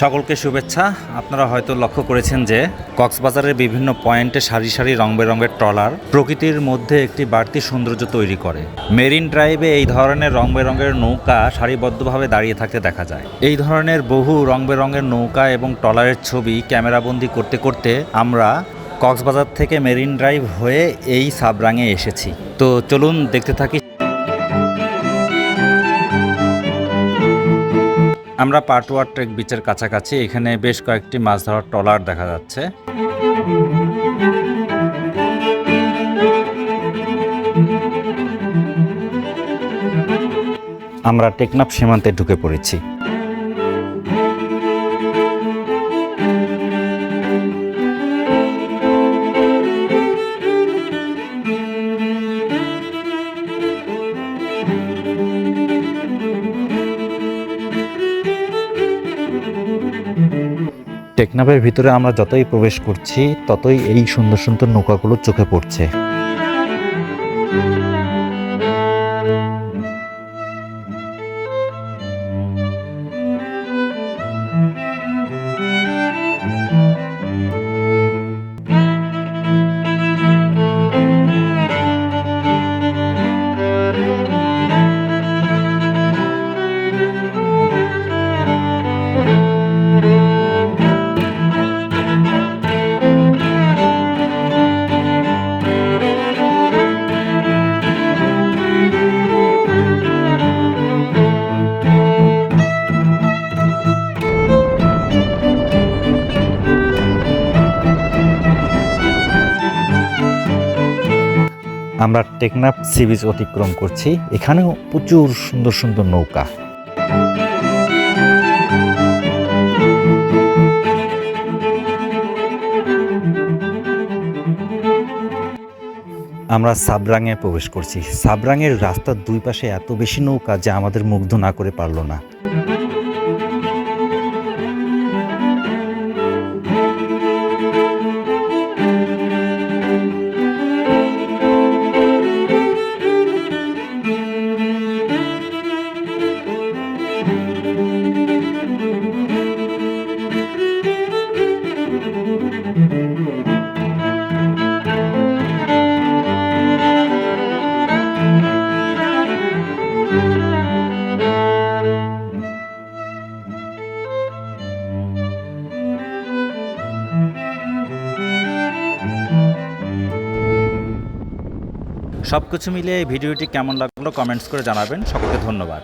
সকলকে শুভেচ্ছা। আপনারা হয়তো লক্ষ্য করেছেন যে কক্সবাজারের বিভিন্ন পয়েন্টে সারি সারি রং বেরঙের ট্রলার প্রকৃতির মধ্যে একটি বাড়তি সৌন্দর্য তৈরি করে। মেরিন ড্রাইভে এই ধরনের রং বেরঙের নৌকা সারিবদ্ধভাবে দাঁড়িয়ে থাকতে দেখা যায়। এই ধরনের বহু রং বেরঙের নৌকা এবং ট্রলারের ছবি ক্যামেরাবন্দি করতে করতে আমরা কক্সবাজার থেকে মেরিন ড্রাইভ হয়ে এই সাবরাঙে এসেছি। তো চলুন দেখতে থাকি আমরা পাটুয়ার ট্রেক বিচের কাছাকাছি, এখানে বেশ কয়েকটি মাছ ধরার ট্রলার দেখা যাচ্ছে। আমরা টেকনাফ সীমান্তে ঢুকে পড়েছি। টেকনাফের ভিতরে আমরা যতই প্রবেশ করছি ততই এই সুন্দর সুন্দর নৌকাগুলো চোখে পড়ছে। আমরা টেকনাফ সি বিচ অতিক্রম করছি। এখানেও প্রচুর সুন্দর সুন্দর নৌকা। আমরা সাবরাঙে প্রবেশ করছি। সাবরাঙের রাস্তার দুই পাশে এত বেশি নৌকা যা আমাদের মুগ্ধ না করে পারল না। সব কিছু মিলিয়ে ভিডিওটি কেমন লাগল কমেন্টস করে জানাবেন। সকলকে ধন্যবাদ।